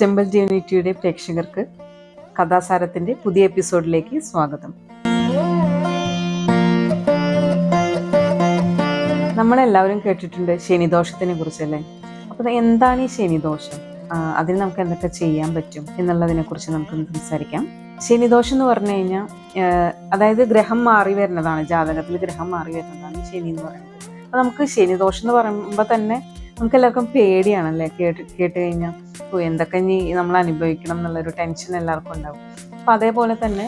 Temple യൂണിറ്റിയുടെ പ്രേക്ഷകർക്ക് കഥാസാരത്തിന്റെ പുതിയ എപ്പിസോഡിലേക്ക് സ്വാഗതം. നമ്മളെല്ലാവരും കേട്ടിട്ടുണ്ട് ശനിദോഷത്തിനെ കുറിച്ചല്ലേ അപ്പോൾ എന്താണ് ഈ ശനിദോഷം? അതിന് നമുക്ക് എന്തൊക്കെ ചെയ്യാൻ പറ്റും എന്നുള്ളതിനെ കുറിച്ച് നമുക്ക് സംസാരിക്കാം. ശനിദോഷം എന്ന് പറഞ്ഞു കഴിഞ്ഞാൽ അതായത് ഗ്രഹം മാറി വരുന്നതാണ് ജാതകത്തിൽ ഗ്രഹം മാറി വരുന്നതാണ് ശനി എന്ന് പറയുന്നത്. അപ്പോൾ നമുക്ക് ശനിദോഷം എന്ന് പറയുമ്പോൾ തന്നെ നമുക്ക് എല്ലാവർക്കും പേടിയാണല്ലേ? കേട്ട് കേട്ട് കഴിഞ്ഞാൽ ഓ എന്തൊക്കെ ഇനി നമ്മൾ അനുഭവിക്കണം എന്നുള്ളൊരു ടെൻഷൻ എല്ലാവർക്കും ഉണ്ടാവും. അപ്പം അതേപോലെ തന്നെ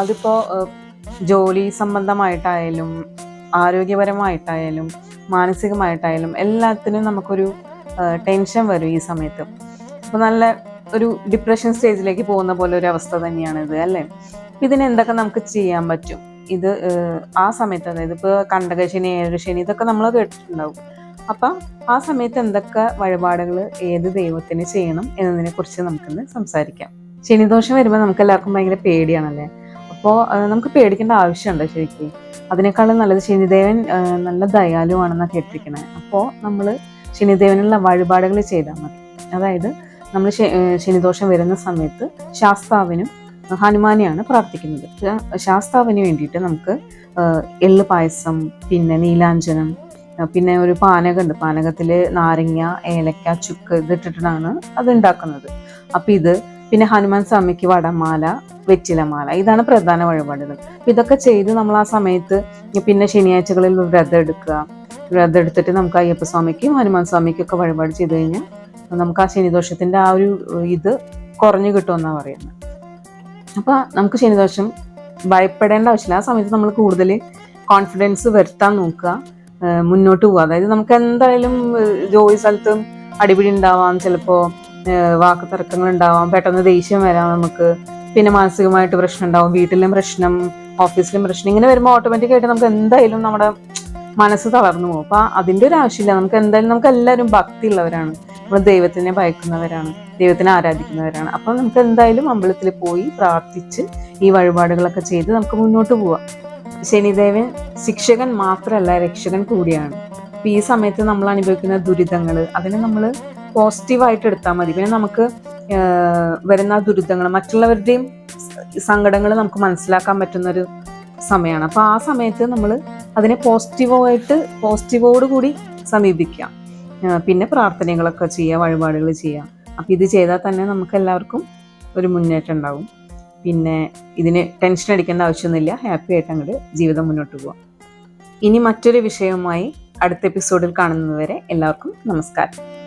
അതിപ്പോൾ ജോലി സംബന്ധമായിട്ടായാലും ആരോഗ്യപരമായിട്ടായാലും മാനസികമായിട്ടായാലും എല്ലാത്തിനും നമുക്കൊരു ടെൻഷൻ വരും ഈ സമയത്ത്. അപ്പോൾ നല്ല ഒരു ഡിപ്രഷൻ സ്റ്റേജിലേക്ക് പോകുന്ന പോലെ ഒരു അവസ്ഥ തന്നെയാണ് ഇത് അല്ലേ ഇതിന് എന്തൊക്കെ നമുക്ക് ചെയ്യാൻ പറ്റും? ഇത് ആ സമയത്ത് അതായത് ഇപ്പോൾ കണ്ടകശനി ഏഴശനി ഇതൊക്കെ നമ്മൾ കേട്ടിട്ടുണ്ടാവും. അപ്പം ആ സമയത്ത് എന്തൊക്കെ വഴിപാടുകൾ ഏത് ദൈവത്തിന് ചെയ്യണം എന്നതിനെ കുറിച്ച് നമുക്കിന്ന് സംസാരിക്കാം. ശനിദോഷം വരുമ്പോൾ നമുക്ക് എല്ലാവർക്കും ഭയങ്കര പേടിയാണല്ലേ? അപ്പോൾ നമുക്ക് പേടിക്കേണ്ട ആവശ്യമുണ്ടോ ശരിക്കും? അതിനേക്കാളും നല്ലത് ശനിദേവൻ നല്ല ദയാലുവാണെന്നാണ് കേട്ടിരിക്കണേ. അപ്പോൾ നമ്മൾ ശനിദേവനുള്ള വഴിപാടുകൾ ചെയ്താൽ മതി. അതായത് നമ്മൾ ശനിദോഷം വരുന്ന സമയത്ത് ശാസ്താവിനും ഹനുമാനെയാണ് പ്രാർത്ഥിക്കുന്നത്. ശാസ്താവിന് വേണ്ടിയിട്ട് നമുക്ക് എള്ള് പായസം പിന്നെ നീലാഞ്ജനം പിന്നെ ഒരു പാനകമുണ്ട്. പാനകത്തിൽ നാരങ്ങ ഏലക്ക ചുക്ക് ഇതിട്ടിട്ടാണ് അത് ഉണ്ടാക്കുന്നത് അപ്പം ഇത് പിന്നെ ഹനുമാൻ സ്വാമിക്ക് വടമാല വെറ്റിലമാല ഇതാണ് പ്രധാന വഴിപാടുകൾ. ഇതൊക്കെ ചെയ്ത് നമ്മൾ ആ സമയത്ത് പിന്നെ ശനിയാഴ്ചകളിൽ വ്രതം എടുക്കുക. വ്രതം എടുത്തിട്ട് നമുക്ക് അയ്യപ്പ സ്വാമിക്കും ഹനുമാൻ സ്വാമിക്കും ഒക്കെ വഴിപാട് ചെയ്ത് കഴിഞ്ഞാൽ നമുക്ക് ആ ശനിദോഷത്തിന്റെ ആ ഒരു ഇത് കുറഞ്ഞു കിട്ടുമെന്നാണ് പറയുന്നത്. അപ്പൊ നമുക്ക് ശനിദോഷം ഭയപ്പെടേണ്ട ആവശ്യമില്ല. ആ സമയത്ത് നമ്മൾ കൂടുതൽ കോൺഫിഡൻസ് വരുത്താൻ നോക്കുക. മുന്നോട്ട് പോവുക. അതായത് നമുക്ക് എന്തായാലും ജോലി സ്ഥലത്തും അടിപിടി ഉണ്ടാവാം. ചിലപ്പോൾ വാക്ക് തർക്കങ്ങൾ ഉണ്ടാവാം. പെട്ടെന്ന് ദേഷ്യം വരാം നമുക്ക്. പിന്നെ മാനസികമായിട്ട് പ്രശ്നം ഉണ്ടാവും. വീട്ടിലും പ്രശ്നം ഓഫീസിലും പ്രശ്നം. ഇങ്ങനെ വരുമ്പോൾ ഓട്ടോമാറ്റിക് ആയിട്ട് നമുക്ക് എന്തായാലും നമ്മുടെ മനസ്സ് തളർന്നു പോകും. അപ്പൊ അതിന്റെ ഒരു ആവശ്യമില്ല. നമുക്ക് എന്തായാലും നമുക്ക് എല്ലാവരും ഭക്തി ഉള്ളവരാണ്. നമ്മൾ ദൈവത്തിനെ ഭയക്കുന്നവരാണ്. ദൈവത്തിനെ ആരാധിക്കുന്നവരാണ്. അപ്പൊ നമുക്ക് എന്തായാലും അമ്പലത്തിൽ പോയി പ്രാർത്ഥിച്ച് ഈ വഴിപാടുകളൊക്കെ ചെയ്ത് നമുക്ക് മുന്നോട്ട് പോവാം. ശനിദേവൻ ശിക്ഷകൻ മാത്രമല്ല രക്ഷകൻ കൂടിയാണ്. അപ്പൊ ഈ സമയത്ത് നമ്മൾ അനുഭവിക്കുന്ന ദുരിതങ്ങൾ അതിനെ നമ്മൾ പോസിറ്റീവായിട്ട് എടുത്താൽ മതി. പിന്നെ നമുക്ക് വരുന്ന ദുരിതങ്ങൾ മറ്റുള്ളവരുടെയും സങ്കടങ്ങൾ നമുക്ക് മനസ്സിലാക്കാൻ പറ്റുന്ന ഒരു സമയമാണ്. അപ്പൊ ആ സമയത്ത് നമ്മൾ അതിനെ പോസിറ്റീവായിട്ട് പോസിറ്റീവോട് കൂടി സമീപിക്കാം പിന്നെ പ്രാർത്ഥനകളൊക്കെ ചെയ്യുക വഴിപാടുകൾ ചെയ്യുക. അപ്പൊ ഇത് ചെയ്താൽ തന്നെ നമുക്ക് എല്ലാവർക്കും ഒരു മുന്നേറ്റം ഉണ്ടാവും. പിന്നെ ഇതിന് ടെൻഷൻ അടിക്കേണ്ട ആവശ്യമൊന്നുമില്ല. ഹാപ്പി ആയിട്ട് അങ്ങോട്ട് ജീവിതം മുന്നോട്ട് പോവാം. ഇനി മറ്റൊരു വിഷയവുമായി അടുത്ത എപ്പിസോഡിൽ കാണുന്നതുവരെ എല്ലാവർക്കും നമസ്കാരം.